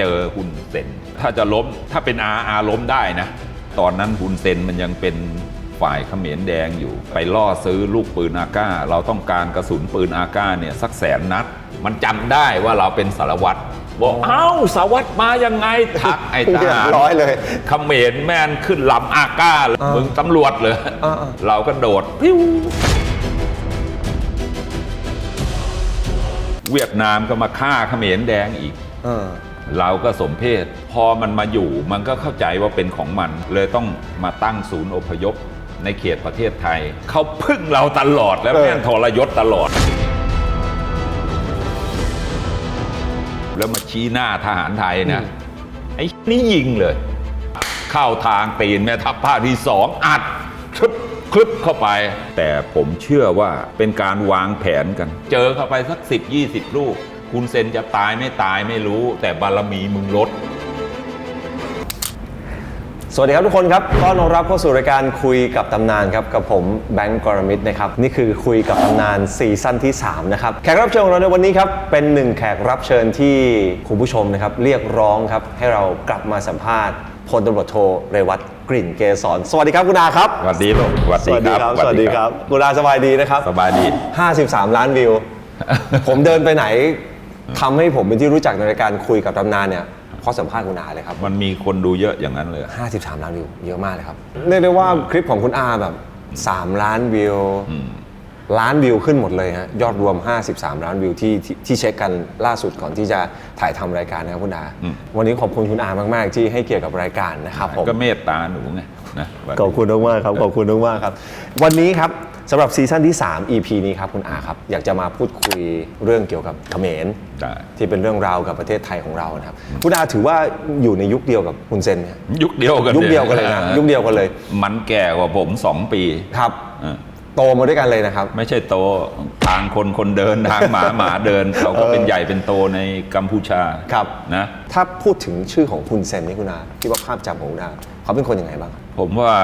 เจอฮุนเซนถ้าจะล้มถ้าเป็นอาอาล้มได้นะ ตอนนั้นฮุนเซนมันยังเป็นฝ่ายเขมรแดงอยู่ ไปล่อซื้อลูกปืนอาก้า เราต้องการกระสุนปืนอาก้าเนี่ยสักแสนนัด มันจำได้ว่าเราเป็นสารวัตรบอกเอ้าสารวัตรมายังไงทักไอ้ทเรียบหารร้อยเลยเขมรแม่นขึ้นลำอาก้าเลยอ่ามึมึงตำรวจเลยอ่าเราก็โดดพิ้วเวียดนามก็มาฆ่าเขมรแดงอีก เออเราก็สมเพศ พอมันมาอยู่มันก็เข้าใจว่าเป็นของมัน เลยต้องมาตั้งศูนย์อพยพในเขตประเทศไทย เขาพึ่งเราตลอดแล้วเออแม่งทรยศตลอด แล้วมาชี้หน้าทหารไทยนะไอ้นี่ยิงเลย เข้าทางตีนแม่ทัพภาคที่สองอัดคลึบคลึบเข้าไป แต่ผมเชื่อว่าเป็นการวางแผนกัน เจอเข้าไปสักสิบยี่สิบลูก คุณเซนจะตายไม่ตายไม่รู้ แต่บารมีมึงลด สวัสดีครับทุกคนครับต้อนรับเข้าสู่รายการคุยกับตำนานครับกับผมแบงก์กรมิตรนะครับนี่คือคุยกับตำนานซีซั่นที่3นะครับแขกรับเชิญของเราในวันนี้ครับเป็นหนึ่งแขกรับเชิญที่คุณผู้ชมนะครับเรียกร้องครับให้เรากลับมาสัมภาษณ์พลตำรวจโทเรวัตกลิ่นเกษรสวัสดีครับคุณอาครับ สวัสดีลูกสวัสดีครับ สวัสดีครับคุณอาสบายดีนะครับ สบายดี 53 ล้านวิว ผมเดินไปไหน ทำให้ผมเป็นที่รู้จักในรายการคุยกับตำนานเนี่ยเพราะสัมภาษณ์คุณอาเลยครับ มันมีคนดูเยอะอย่างนั้นเลย53 ล้านวิวเยอะมากเลยครับเรียกได้ว่าคลิปของคุณอาแบบ 3 ล้านวิวล้านวิวขึ้นหมดเลยฮะยอดรวม 53 ล้านวิวที่ที่ที่เช็คกันล่าสุดก่อนที่จะถ่ายทำรายการนะครับคุณอาอืม วันนี้ขอบคุณคุณอามากๆ ที่ให้เกียรติกับรายการนะครับผม ก็เมตตาหนูไงนะวันนี้ขอบคุณมากๆครับขอบคุณมากๆครับ วันนี้ครับ สำหรับซีซั่นที่ 3 EP นี้ครับคุณอาครับ อยากจะมาพูดคุยเรื่องเกี่ยวกับเขมรได้ ที่เป็นเรื่องราวกับประเทศไทยของเรานะครับคุณอาถือว่าอยู่ในยุคเดียวกับคุณเซนไหมครับยุคเดียวกันยุคเดียวกันเลยนะยุคเดียวกันเลยมันแก่กว่าผมสองปีครับเออโตมาด้วยกันเลยนะครับ ไม่ใช่โตทางคนคนเดินทางหมา หมาเดิน เขาก็เป็นใหญ่เป็นโตในกัมพูชาครับ นะ ถ้าพูดถึงชื่อของคุณเซนนี่คุณอาที่ว่าภาพจำของคุณอาเขาเป็นคนยังไงบ้างครับ ผมว่า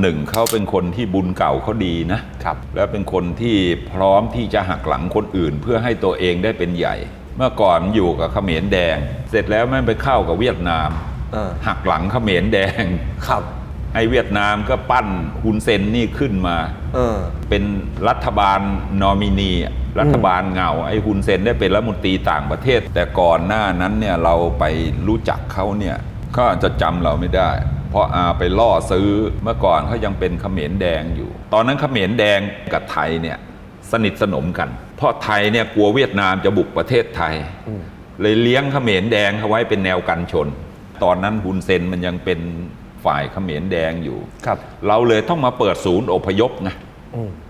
หนึ่งเขาเป็นคนที่บุญเก่าเขาดีนะครับ แล้วเป็นคนที่พร้อมที่จะหักหลังคนอื่น เพื่อให้ตัวเองได้เป็นใหญ่ เมื่อก่อนอยู่กับเขมรแดง เสร็จแล้วแม่งไปเข้ากับเวียดนามเออหักหลังเขมรแดงครับไอ้เวียดนามก็ปั้นฮุนเซนนี่ขึ้นมาเออเป็นรัฐบาลนอมินีอะรัฐบาลเงาไอ้ฮุนเซนได้เป็นรัฐมนตรีต่างประเทศ แต่ก่อนหน้านั้นเนี่ยเราไปรู้จักเขาเนี่ยก็จะจำเราไม่ได้ เพราะอาไปล่อซื้อเมื่อก่อนเขายังเป็นเขมรแดงอยู่ ตอนนั้นเขมรแดงกับไทยเนี่ยสนิทสนมกัน เพราะไทยเนี่ยกลัวเวียดนามจะบุกประเทศไทย เลยเลี้ยงเขมรแดงเขาไว้เป็นแนวกันชน ตอนนั้นฮุนเซนมันยังเป็นฝ่ายเขมรแดงอยู่ครับ เราเลยต้องมาเปิดศูนย์อพยพไงอืม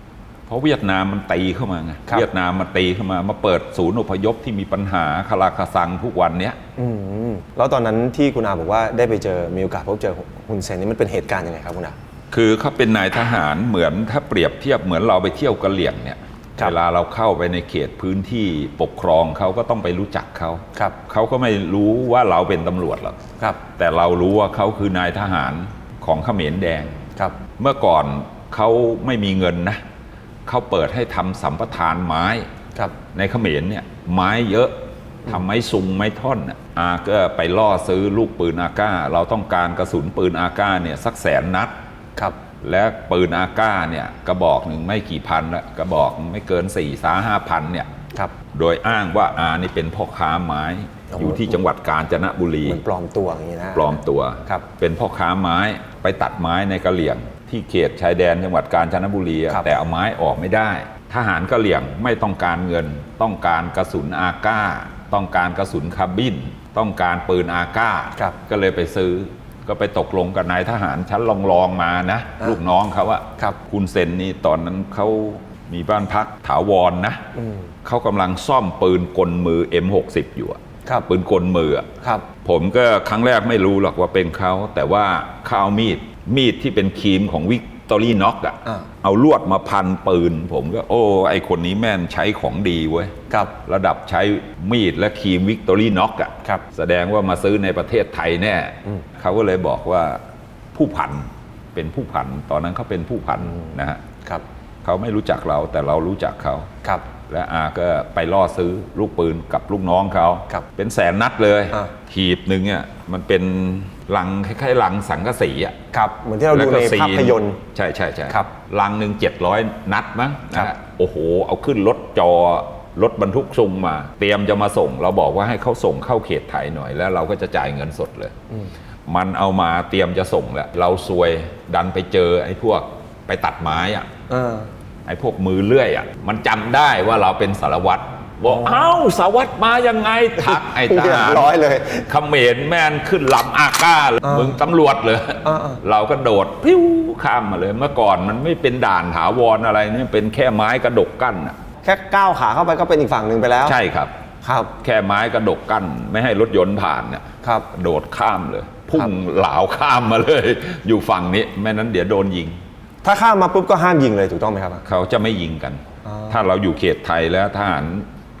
เพ ราะเวียดนามมันตีเข้ามาไงครับ เวียดนามมาตีเข้ามามาเปิดศูนย์อพยพที่มีปัญหาคาราคาซังทุกวันเนี้ย อืมแล้วตอนนั้นที่คุณอาบอกว่าได้ไปเจอมีโอกาสพบเจอคุณเซนนี่มันเป็นเหตุการณ์ยังไงครับคุณอา คือเขาเป็นนายทหารเหมือนถ้าเปรียบเทียบเหมือนเราไปเที่ยวกะเหลี่ยงเนี่ยครับ เวลาเราเข้าไปในเขตพื้นที่ปกครองเขาก็ต้องไปรู้จักเขาครับเขาก็ไม่รู้ว่าเราเป็นตำรวจหรอกครับแต่เรารู้ว่าเขาคือนายทหารของเขมรแดง ครับ เมื่อก่อนเขาไม่มีเงินนะ เขาเปิดให้ทำสัมปทานไม้ครับในเขมรเนี่ยไม้เยอะทำไม้ซุงไม้ท่อนน่ะอาก็ไปล่อซื้อลูกปืนอาก้า เราต้องการกระสุนปืนอาก้าเนี่ยสักแสนนัดครับและปืนอาก้าเนี่ยกระบอกหนึ่งไม่กี่พันละกระบอกไม่เกิน4ี่สาห้าพันเนี่ยครับโดยอ้างว่าอานี่เป็นพ่อค้าไม้โอ้โหอยู่ที่จังหวัดกาญจนบุรีเหมือนปลอมตัวอย่างนี้นะปลอมตัวครับเป็นพ่อค้าไม้ไปตัดไม้ในกะเหลี่ยง ที่เขตชายแดนจังหวัดกาญจนบุรีอะครับแต่เอาไม้ออกไม่ได้ ทหารกะเหลี่ยงไม่ต้องการเงิน ต้องการกระสุนอาก้า ต้องการกระสุนคาร์บิน ต้องการปืนอาก้า ครับ ก็เลยไปซื้อ ก็ไปตกลงกับนายทหารชั้นรองๆมานะ อ่าลูกน้องเขาอะครับ คุณเซนนี่ตอนนั้นเขามีบ้านพักถาวรนะ อืม เขากำลังซ่อมปืนกลมือ M60 อยู่อะครับ ปืนกลมืออะ ครับ ผมก็ครั้งแรกไม่รู้หรอกว่าเป็นเขา แต่ว่าเขาเอามีด มีดที่เป็นครีมของวิกตอรี่น็อกอะอ่า เอาลวดมาพันปืน ผมก็โอ้ไอคนนี้แม่นใช้ของดีเว้ย ครับ ระดับใช้มีดและครีมวิกตอรี่น็อกอะครับแสดงว่ามาซื้อในประเทศไทยแน่อืม เขาก็เลยบอกว่าผู้พันเป็นผู้พัน ตอนนั้นเขาเป็นผู้พันนะฮะ ครับ เขาไม่รู้จักเราแต่เรารู้จักเขาครับ และอาก็ไปล่อซื้อลูกปืนกับลูกน้องเขาครับเป็นแสนนัดเลยอ่าหีบหนึ่งเนี่ยมันเป็นลังคล้ายๆลังสังกะสีอะ ครับ เหมือนที่เราดูแล้วในก็ซีภาพยนตร์ ใช่ใช่ใช่ครับลังหนึ่งเจ็ดร้อยนัดมั้งครับนะฮะโอ้โห เอาขึ้นรถจอรถบรรทุกซุงมา เตรียมจะมาส่ง เราบอกว่าให้เขาส่งเข้าเขตไทยหน่อย แล้วเราก็จะจ่ายเงินสดเลย มันเอามาเตรียมจะส่งแล้ว เราซวยดันไปเจอไอ้พวกไปตัดไม้อะเออ ไอ้พวกมือเลื่อยอะมันจำได้ว่าเราเป็นสารวัตรบอกเอ้าสารวัตรมายังไงทักไอ้ทเรียบหารร้อยเลยเขมรแม่นขึ้นลำอาก้าเลยอ่ามึมึงตำรวจเลยอ่าอ่าเราก็โดดพิ้วข้ามมาเลยเมื่อก่อนมันไม่เป็นด่านถาวรอะไรเนี่ยเป็นแค่ไม้กระดกกั้นอะแค่ก้าวขาเข้าไปก็เป็นอีกฝั่งหนึ่งไปแล้ว ใช่ครับครับแค่ไม้กระดกกั้นไม่ให้รถยนต์ผ่านเนี่ยครับ โดดข้ามเลย พุ่ครังบเหลาวข้ามมาเลย อยู่ฝั่งนี้ไม่นั้นเดี๋ยวโดนยิง ถ้าข้ามมาปุ๊บก็ห้ามยิงเลยถูกต้องไหมครับ เขาจะไม่ยิงกัน อ๋อ ถ้าเราอยู่เขตไทยแล้วทหาร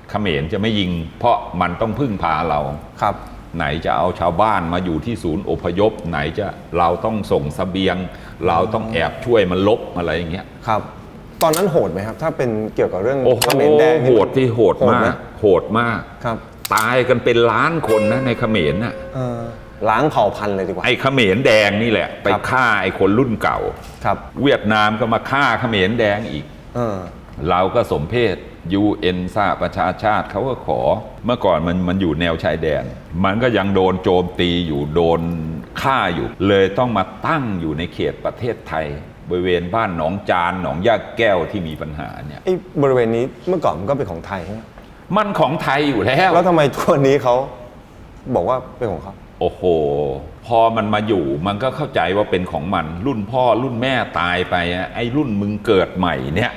เขมรจะไม่ยิง เพราะมันต้องพึ่งพาเรา ครับ ไหนจะเอาชาวบ้านมาอยู่ที่ศูนย์อพยพ ไหนจะเราต้องส่งสเสบียง เราต้องแอบช่วยมันลบอะไรอย่างเงี้ย ครับ ตอนนั้นโหดไหมครับ ถ้าเป็นเกี่ยวกับเรื่องโอ้โหเขมรแดงนี่โหดที่โหดมากนะโหดมาก ครับตายกันเป็นล้านคนนะในเขมรน่ะ เออ ล้างเผ่าพันธุ์เลยดีกว่า ไอ้เขมรแดงนี่แหละ ไปครับฆ่าไอ้คนรุ่นเก่า ครับ เวียดนามก็มาฆ่าเขมรแดงอีก เออ เราก็สมเพศ UN สหประชาชาติเขาก็ขอ เมื่อก่อนมันมันอยู่แนวชายแดน มันก็ยังโดนโจมตีอยู่โดนฆ่าอยู่ เลยต้องมาตั้งอยู่ในเขตประเทศไทย บริเวณบ้านหนองจานหนองยาแก้วที่มีปัญหาเนี่ยไอ้บริเวณนี้เมื่อก่อนมันก็เป็นของไทยใช่ไหมมันของไทยอยู่แล้ว แล้วทำไมทุกวันนี้เขาบอกว่าเป็นของเขา โอ้โห พอมันมาอยู่มันก็เข้าใจว่าเป็นของมัน รุ่นพ่อรุ่นแม่ตายไปอะไอ้รุ่นมึงเกิดใหม่เนี่ย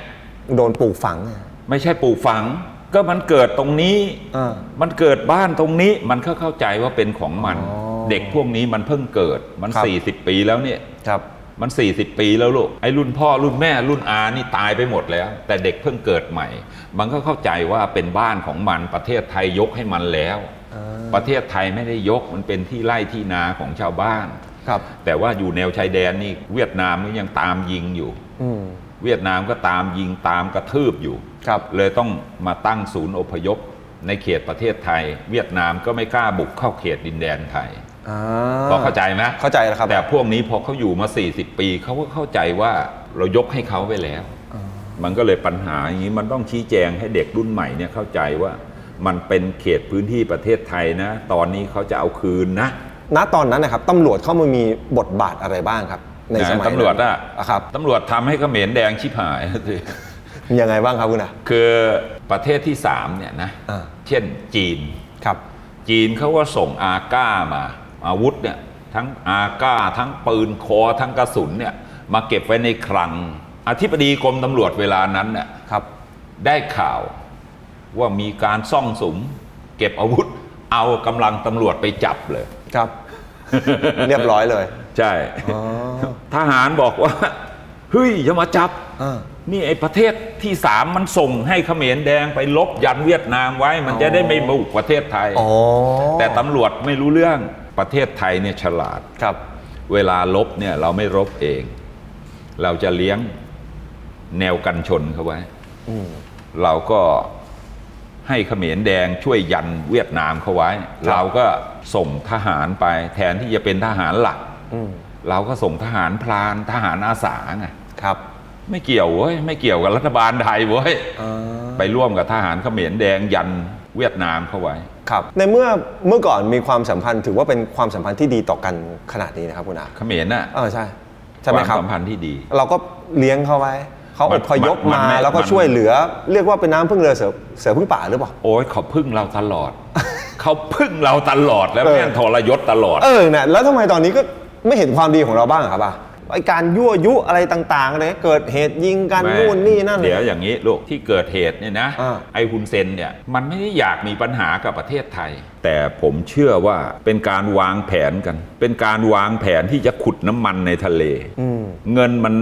โดนปลูกฝังเนี่ยไม่ใช่ปลูกฝัง ก็มันเกิดตรงนี้ อ่า มันเกิดบ้านตรงนี้มันก็เข้าใจว่าเป็นของมัน อ๋อเด็กพวกนี้มันเพิ่งเกิดมัน ครับ 40 ปีแล้วเนี่ย ครับ มัน 40 ปีแล้วลูกไอ้รุ่นพ่อรุ่นแม่รุ่นอานี่ตายไปหมดแล้ว แต่เด็กเพิ่งเกิดใหม่ มันก็เข้าใจว่าเป็นบ้านของมันประเทศไทยยกให้มันแล้วอ่า ประเทศไทยไม่ได้ยกมันเป็นที่ไร่ที่นาของชาวบ้าน ครับ แต่ว่าอยู่แนวชายแดนนี่เวียดนามก็ยังตามยิงอยู่ อืม เวียดนามก็ตามยิงตามกระทืบอยู่ ครับ เลยต้องมาตั้งศูนย์อพยพในเขตประเทศไทย เวียดนามก็ไม่กล้าบุกเข้าเขตดินแดนไทย อ่าพอเข้าใจไหมเข้าใจแล้วครับแต่พวกนี้พอเขาอยู่มา 40 ปีเขาก็เข้าใจว่าเรายกให้เขาไปแล้ว มันก็เลยปัญหาอย่างนี้มันต้องชี้แจงให้เด็กรุ่นใหม่เนี่ยเข้าใจว่า มันเป็นเขตพื้นที่ประเทศไทยนะ ตอนนี้เขาจะเอาคืนนะ ณตอนนั้นนะครับตำรวจเข้ามามีบทบาทอะไรบ้างครับ ในสมัยตำรวจอะอะครับตำรวจทำให้เขมรแดงชิบหายสิมียังไงบ้างครับคุณอะคือประเทศที่สามเนี่ยนะอ่าเช่นจีนครับจีนเขาก็ส่งอาก้ามา อาวุธเนี่ยทั้งอาก้าทั้งปืนคอทั้งกระสุนเนี่ยมาเก็บไว้ในคลัง อธิบดีกรมตำรวจเวลานั้นเนี่ยครับได้ข่าว ว่ามีการซ่องสุม เก็บอาวุธ เอากำลังตำรวจไปจับเลย ครับ เรียบร้อยเลย ใช่ อ๋อทหารบอกว่า เฮ้ย อย่ามาจับ อ่า นี่ไอ้ประเทศที่สามมันส่งให้เขมรแดงไปลบยันเวียดนามไว้ มันจะได้ไม่บุกประเทศไทย อ๋อแต่ตำรวจไม่รู้เรื่องประเทศไทยเนี่ยฉลาด ครับ เวลาลบเนี่ยเราไม่รบเอง เราจะเลี้ยงแนวกันชนเขาไว้อืมเราก็ ให้เขมรแดงช่วยยันเวียดนามเขาไว้ เราก็ส่งทหารไป แทนที่จะเป็นทหารหลักอืมเราก็ส่งทหารพรานทหารอาสาไงครับ ไม่เกี่ยวเว้ยไม่เกี่ยวกับรัฐบาลไทยเว้ยอ่าไปร่วมกับทหารเขมรแดงยันเวียดนามเขาไว้ครับในเมื่อเมื่อก่อนมีความสัมพันธ์ถือว่าเป็นความสัมพันธ์ที่ดีต่อกันขนาดนี้นะครับคุณอาเขมรน่ะเออใช่ใช่ไหมความครับสัมพันธ์ที่ดี เราก็เลี้ยงเขาไว้ เขามัอนพยพมันมาไม่แล้วก็มันช่วยเหลือ เรียกว่าเป็นน้ำพึ่งเรือเสือเสือพึ่งป่าหรือเปล่า โอ้ยเขาพึ่งเราตลอด เขาพึ่งเราตลอดแล้วเออแม่งทรยศตลอด เออเนี่ยแล้วทำไมตอนนี้ก็ไม่เห็นความดีของเราบ้างอะครับอะไอการยั่วยุอะไรต่างๆเลยเกิดเหตุยิงกันแม่นู่นนี่นั่น เดี๋ยวอย่างนี้ลูกที่เกิดเหตุเนี่ยนะอ่า ไอฮุนเซนเนี่ยมันไม่ได้อยากมีปัญหากับประเทศไทย แต่ผมเชื่อว่าเป็นการวางแผนกัน เป็นการวางแผนที่จะขุดน้ำมันในทะเลอืมเงินมัน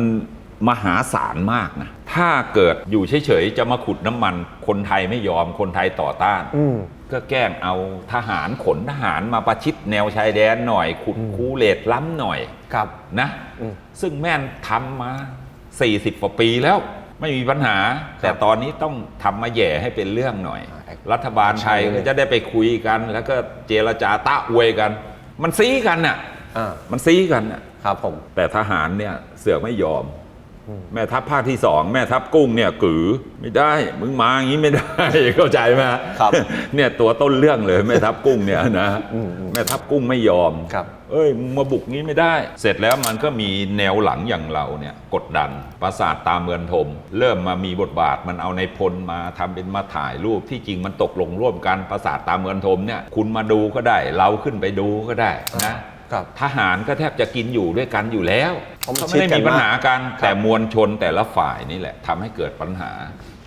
มหาศาลมากนะ ถ้าเกิดอยู่เฉยๆ จะมาขุดน้ำมัน คนไทยไม่ยอม คนไทยต่อต้าน อืม ก็แกล้งเอาทหารขนทหารมาประชิดแนวชายแดนหน่อย ขุดคูเลตล้ำหน่อยครับ นะ อืม ซึ่งแม่นทำมา 40กว่าปีแล้ว ไม่มีปัญหา แต่ตอนนี้ต้องทำมาแย่ให้เป็นเรื่องหน่อย อ่ารัฐบาลไทยใช่เลยก็จะได้ไปคุยกัน แล้วก็เจรจาตะอวยกัน มันซีกันน่ะอ่า มันซีกันน่ะ ครับผม แต่ทหารเนี่ยเสือกไม่ยอม แม่ทัพภาคที่สองแม่ทัพกุ้งเนี่ยกือไม่ได้ มึงมาอย่างนี้ไม่ได้ เข้าใจไหมครับเนี่ยตัวต้นเรื่องเลยแม่ทัพกุ้งเนี่ยนะอืมอืมแม่ทัพกุ้งไม่ยอมครับ เอ้ยมึงมาบุกงี้ไม่ได้ เสร็จแล้วมันก็มีแนวหลังอย่างเราเนี่ยกดดันปราสาทตามเมืองทมเริ่มมามีบทบาทมันเอาในพลมาทำเป็นมาถ่ายรูปที่จริงมันตกลงร่วมกันปราสาทตามเมืองทมเนี่ยคุณมาดูก็ได้ เราขึ้นไปดูก็ได้นะ ครับทหารก็แทบจะกินอยู่ด้วยกันอยู่แล้วเพราะมันเขาไม่ได้ชิดกันมีปัญหากันมากแต่มวลชนแต่ละฝ่ายนี่แหละทำให้เกิดปัญหา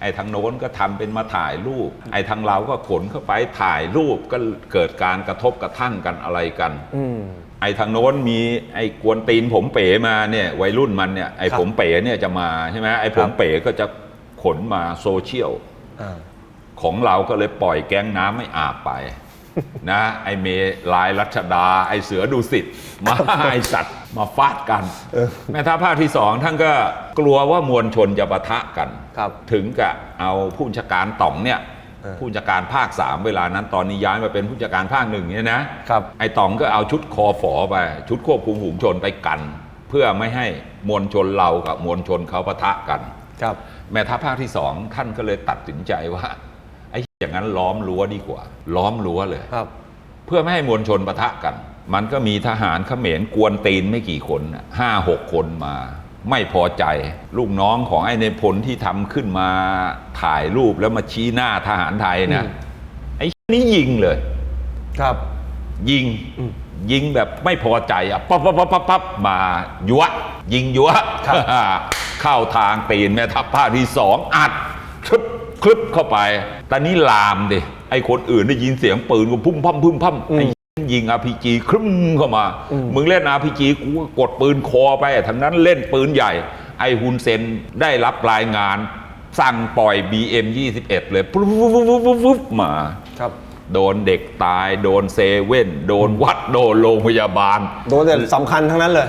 ไอ้ทางโน้นก็ทำเป็นมาถ่ายรูป ไอ้ทางเราก็ขนเข้าไปถ่ายรูปก็เกิดการกระทบกระทั่งกันอะไรกันอืมไอ้ทางโน้นมีไอ้กวนตีนผมเป๋มาเนี่ยวัยรุ่นมันเนี่ยไอ้ครับผมเป๋เนี่ยจะมาใช่ไหมไอ้ผครัมบเป๋ก็จะขนมาโซเชียลอ่าของเราก็เลยปล่อยแก๊งน้ำไม่อาบไป นะไอเมลายรัชดา ไอเสือดุสิตมาไอสัตว์มาฟาดกันแม่ทัพภาคที่สองท่านก็กลัวว่ามวลชนจะปะทะกันครับ ถึงกับเอาผู้บัญชาการต่องเนี่ยเออผู้บัญชาการภาคสามเวลานั้นตอนนี้ย้ายมาเป็นผู้บัญชาการภาคหนึ่งเนี่ยนะครับไอต่องก็เอาชุดคอฝอไป ชุดควบคุมฝูงชนไปกัน เพื่อไม่ให้มวลชนเรากับมวลชนเขาปะทะกันครับ แม่ทัพภาคที่สองท่านก็เลยตัดสินใจว่าไอ้อย่างนั้นล้อมรั้วดีกว่า ล้อมรั้วเลยครับเพื่อไม่ให้มวลชนปะทะกัน มันก็มีทหารเขมรกวนตีนไม่กี่คนน่ะห้าหกคนมา ไม่พอใจ ลูกน้องของไอ้ในพลที่ทำขึ้นมาถ่ายรูปแล้วมาชี้หน้าทหารไทยนะอืมไอ้นี่ยิงเลย ครับ ยิงอืมยิงแบบไม่พอใจอะปั๊บปั๊บปั๊บปั๊บปั๊บมายัวยิงยัวครับเข้าทางตีนแม่ทัพภาคที่สองอัดค ลึบคลึบเข้าไปตอนนี้ลามดิไอ้คนอื่นได้ยินเสียงปืนก็พุ่มพั่มพุ่มพั่มไอ้ยิงอาพีจีครึ้มเข้ามา มึงเล่นอาพีจีกูก็กดปืนคอไปทั้งนั้นเล่นปืนใหญ่ ไอ้ฮุนเซนได้รับรายงาน สั่งปล่อย BM 21 เลยปุ๊บปุ๊บปุ๊บปุ๊บปุ๊บปุ๊บมาครับโดนเด็กตาย โดนเซเว่น โดนวัด โดนโรงพยาบาล โดนแต่สำคัญทั้งนั้นเลย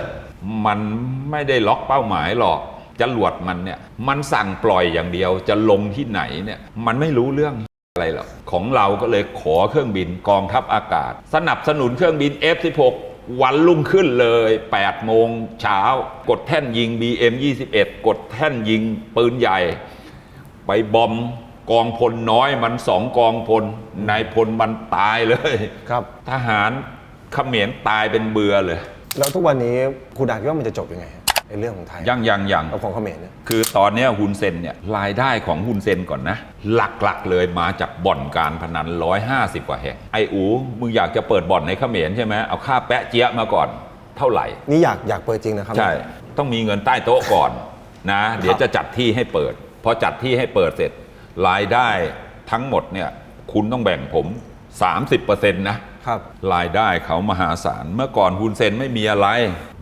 มันไม่ได้ล็อกเป้าหมายหรอก จรวดมันเนี่ยมันสั่งปล่อยอย่างเดียวจะลงที่ไหนเนี่ยมันไม่รู้เรื่องอะไรหรอกของเราก็เลยขอเครื่องบินกองทัพอากาศ สนับสนุนเครื่องบิน F16 วันรุ่งขึ้นเลย 8 โมงเช้ากดแท่นยิง BM 21 กดแท่นยิงปืนใหญ่ ไปบอมกองพลน้อยมันสองกองพลนายพลมันตายเลยครับ ทหารเขมรตายเป็นเบือเลย แล้วทุกวันนี้คุณดาคิดว่ามันจะจบยังไงฮะ ในเรื่องของไทยยังยังยังกับของเขมรเนี่ยคือตอนเนี้ยฮุนเซนเนี่ยรายได้ของฮุนเซนก่อนนะ หลักๆเลยมาจากบ่อนการพนัน 150 กว่าแห่งไออูมึงอยากจะเปิดบ่อนในเขมรใช่ไหมเอาค่าแปะเจี๊ยะมาก่อนเท่าไหร่ นี่อยากอยากเปิดจริงนะครับ ใช่ ต้องมีเงินใต้โต๊ะก่อนนะ เดี๋ยวจะจัดที่ให้เปิด พอจัดที่ให้เปิดเสร็จ รายได้ทั้งหมดเนี่ยคุณต้องแบ่งผม 30%นะ ครับรายได้เขามหาศาล เมื่อก่อนฮุนเซนไม่มีอะไร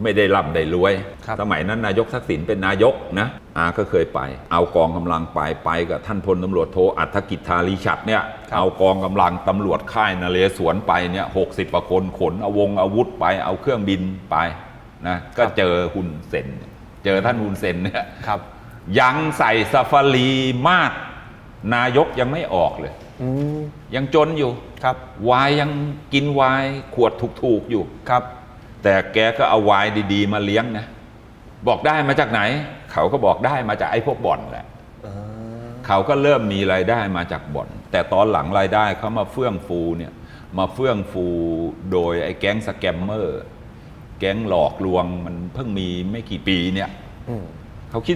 ไม่ได้ร่ำได้รวยครับสมัยนั้นนายกทักษิณเป็นนายกนะอาก็เคยไป เอากองกำลังไปไปกับท่านพลตำรวจโทอัฐกิจธารีฉัตรเนี่ยครับเอากองกำลังตำรวจค่ายนเรศวรไปเนี่ยหกสิบกว่าคนขนเอาวงอาวุธไปเอาเครื่องบินไปนะก็เจอฮุนเซนเจอท่านฮุนเซนเนี่ยครับยังใส่ซาฟารีมาดนายกยังไม่ออกเลยอืมยังจนอยู่ ครับวายยังกินวายขวดถูกๆอยู่ ครับ แต่แกก็เอาวายดีๆ มาเลี้ยงนะ บอกได้มาจากไหน เขาก็บอกได้มาจากไอ้พวกบ่อนแหละอ่าเขาก็เริ่มมีรายได้มาจากบ่อน แต่ตอนหลังรายได้เขามาเฟื่องฟูเนี่ย มาเฟื่องฟูโดยไอ้แก๊งสแกมเมอร์ แก๊งหลอกลวงมันเพิ่งมีไม่กี่ปีเนี่ยอืมเขาคิด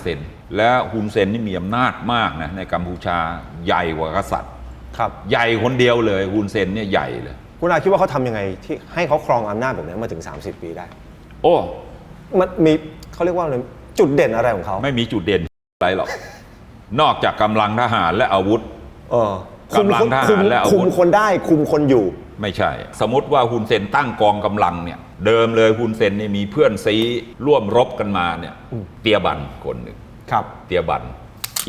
15%แล้วฮุนเซนนี่มีอำนาจมากนะในกัมพูชาใหญ่กว่ากษัตริย์ ครับ ใหญ่คนเดียวเลยฮุนเซนเนี่ยใหญ่เลย คุณอาคิดว่าเขาทำยังไงที่ให้เขาครองอำนาจแบบนี้มาถึง 30 ปีได้ โอ้ มันมีเขาเรียกว่าอะไรจุดเด่นอะไรของเขาไม่มีจุดเด่นอะไรหรอก นอกจากกำลังทหารและอาวุธ เออคุมกำลังทหารคุมและอาวุธ คุมคนได้คุมคนอยู่ ไม่ใช่ สมมติว่าฮุนเซนตั้งกองกำลังเนี่ย เดิมเลยฮุนเซนนี่มีเพื่อนซีร่วมรบกันมาเนี่ยอืมเตียบันคนหนึ่ง ครับ เตียบัน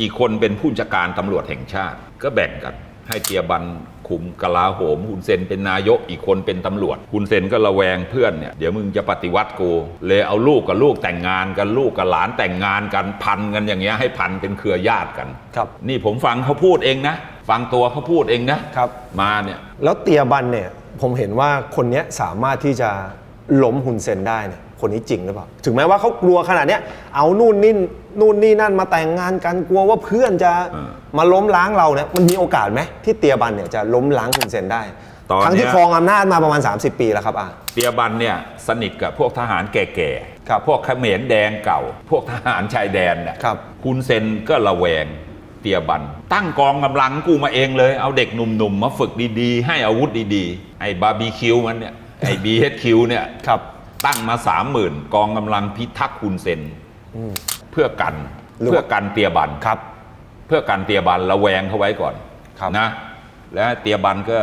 อีกคนเป็นผู้จัดการตำรวจแห่งชาติก็แบ่งกัน ให้เตียบันคุมกลาโหมฮุนเซนเป็นนายกอีกคนเป็นตำรวจฮุนเซนก็ระแวงเพื่อนเนี่ยเดี๋ยวมึงจะปฏิวัติกูเลยเอาลูกกับลูกแต่งงานกันลูกกับหลานแต่งงานกันพันกันอย่างเงี้ยให้พันเป็นเครือญาติกันครับ นี่ผมฟังเขาพูดเองนะ ฟังตัวเขาพูดเองนะครับ มาเนี่ยแล้วเตียบันเนี่ยผมเห็นว่าคนเนี้ยสามารถที่จะล้มฮุนเซนได้เนี่ย คนนี้จริงหรือเปล่า ถึงแม้ว่าเขากลัวขนาดเนี้ย เอานู่นนี่นู่นนี่นั่นมาแต่งงานกันกลัวว่าเพื่อนจะเออมาล้มล้างเราเนี่ยมันมีโอกาสไหมที่เตียบันเนี่ยจะล้มล้างฮุนเซนได้ตอนเนี้ยทั้งที่ครองอำนาจมาประมาณ 30 ปีแล้วครับอะเตียบันเนี่ยสนิทกับพวกทหารแก่ๆครับพวกเขมรแดงเก่า พวกทหารชายแดนเนี่ยครับฮุนเซนก็ระแวงเตียบัน ตั้งกองกำลังกูมาเองเลย เอาเด็กหนุ่มๆมาฝึกดีๆ ให้อาวุธดีๆ ไอ้บาร์บีคิวมันเนี่ยไอ้บีเฮดคิวเนี่ยครับ ตั้งมาสามหมื่นกองกำลังพิทักษ์ฮุนเซนเพื่อกันหรือว่าเพื่อกันเตียบันครับ เพื่อกันเตียบันระแวงเขาไว้ก่อนครับนะ และเตียบันก็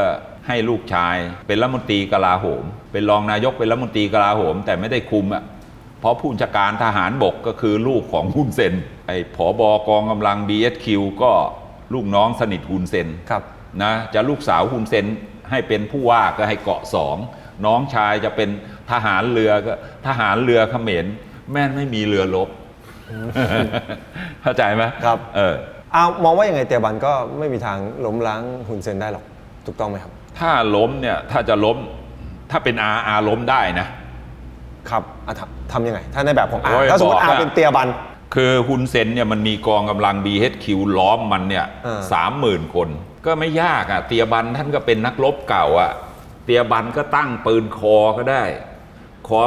ให้ลูกชาย เป็นรัฐมนตรีกลาโหม เป็นรองนายกเป็นรัฐมนตรีกลาโหม แต่ไม่ได้คุมอะเพราะผู้บัญชาการทหารบกก็คือลูกของฮุนเซนไอ้ผอบกองกำลัง BSQ ก็ลูกน้องสนิทฮุนเซนครับนะจะลูกสาวฮุนเซนให้เป็นผู้ว่าก็ให้เกาะสองน้องชายจะเป็น ทหารเรือก็ทหารเรือเขมรแม่นไม่มีเรือรบเข้าใจไหมครับ เออเอามองว่ายังไงเตียบันก็ไม่มีทางล้มล้างฮุนเซนได้หรอกถูกต้องไหมครับ ถ้าล้มเนี่ยถ้าจะล้มถ้าเป็นอาอาล้มได้นะ ครับอะทำทำยังไง ถ้าในแบบของอาโอ้ยถ้าสมมติบอกอาอะ เป็นเตียบัน คือฮุนเซนเนี่ยมันมีกองกำลัง BHQ ล้อมมันเนี่ยเออ สามหมื่นคน ก็ไม่ยากอะ่ะ เตียบันท่านก็เป็นนักรบเก่าอะ่ะ เตียบันก็ตั้งปืนคอก็ได้ คอ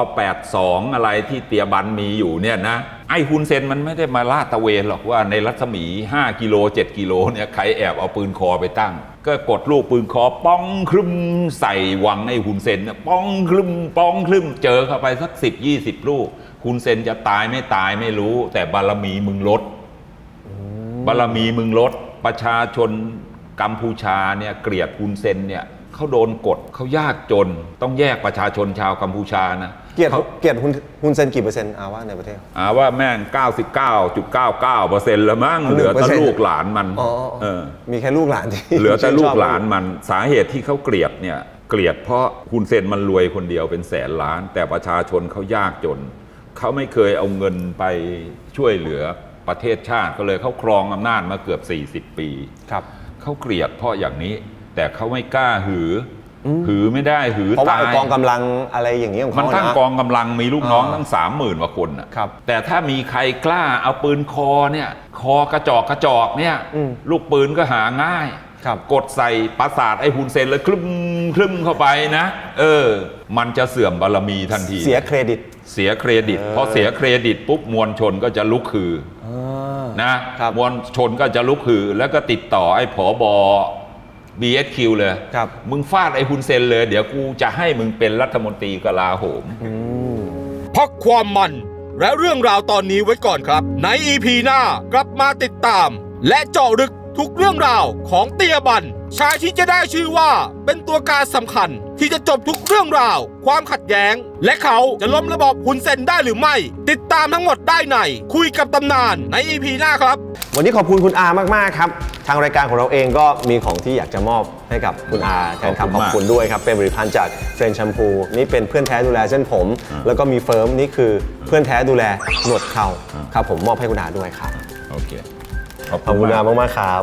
82 อะไรที่เตียบันมีอยู่เนี่ยนะ ไอ้ฮุนเซนมันไม่ได้มาลาดตะเวนหรอกว่าในรัศมี 5 กิโล 7 กิโลเนี่ยใครแอบเอาปืนคอไปตั้ง ก็กดลูกปืนคอป้องครึมใส่วังไอ้ฮุนเซนเนี่ยป้องครึมป้องครึมเจอเข้าไปสัก 10 20 ลูกฮุนเซนจะตายไม่ตายไม่รู้ แต่บารมีมึงลดบารมีมึงลดประชาชนกัมพูชาเนี่ยเกลียดฮุนเซนเนี่ย เขาโดนกดเขายากจน ต้องแยกประชาชนชาวกัมพูชานะเกลียดขาเกลียดฮุนฮุนเซนกี่เปอร์เซ็นต์อาว่าในประเทศอ่าว่าแม่ง 99.99%แล้วมั้งอ๋อเหลือแต่1%ลูกหลานมันอ๋อ เออ มีแค่ลูกหลานที่ เหลือแต่ชื่นลูชกอบหลานมันสาเหตุที่เขาเกลียดเนี่ยเกลียดเพราะฮุนเซนมันรวยคนเดียวเป็นแสนล้าน แต่ประชาชนเขายากจน เขาไม่เคยเอาเงินไปช่วยเหลือประเทศชาติก็เลยเขาครองอำนาจมาเกือบ 40 ปี ครับ เขาเกลียดเพราะอย่างนี้ แต่เขาไม่กล้าหืออหือไม่ได้หือเพราะว่าตายไอ้กองกำลังอะไรอย่างนี้ของมันเขาตั้งนะ กองกำลังมีลูกน้องอ่าตั้งสามหมื่นกว่าคนน่ะครับแต่ถ้ามีใครกล้าเอาปืนคอเนี่ย คอกระจอกกระจอกเนี่ย อืมลูกปืนก็หาง่าย ครับ กดใส่ปราสาทไอ้ฮุนเซนเลยคลึมคลึมเข้าไปนะ เออ มันจะเสื่อมบารมีทันที เสียเครดิต เสียเครดิตเออพอเสียเครดิตปุ๊บมวลชนก็จะลุกคือ นะครับ มวลชนก็จะลุกฮือแล้วก็ติดต่อไอ้ผอบอ BSQ เลย ครับ มึงฟาดไอ้ฮุนเซนเลย เดี๋ยวกูจะให้มึงเป็นรัฐมนตรีกลาโหม พักความมันและเรื่องราวตอนนี้ไว้ก่อนครับ ใน EP หน้ากลับมาติดตาม และเจาะลึกทุกเรื่องราวของเตียบัน ชายที่จะได้ชื่อว่าเป็นตัวการสำคัญ ที่จะจบทุกเรื่องราว ความขัดแย้ง และเขาจะล้มระบอบฮุนเซนได้หรือไม่ ติดตามทั้งหมดได้ใน คุยกับตำนานใน EP หน้าครับ วันนี้ขอบคุณคุณอามากๆครับ ทางรายการของเราเองก็มีของที่อยากจะมอบให้กับคุณอาแทนขอบคุณคำขอบมากคุณด้วยครับ เป็นผลิตภัณฑ์จากเฟรนชัมพูนี่เป็นเพื่อนแท้ดูแลเส้นผม แล้วก็มีเฟิร์มนี่คือเพื่อนแท้ดูแลหนวดเข่าครับผมมอบให้คุณอาด้วยครับโอเคขอบขอบคุคุณณอามากมากๆครับ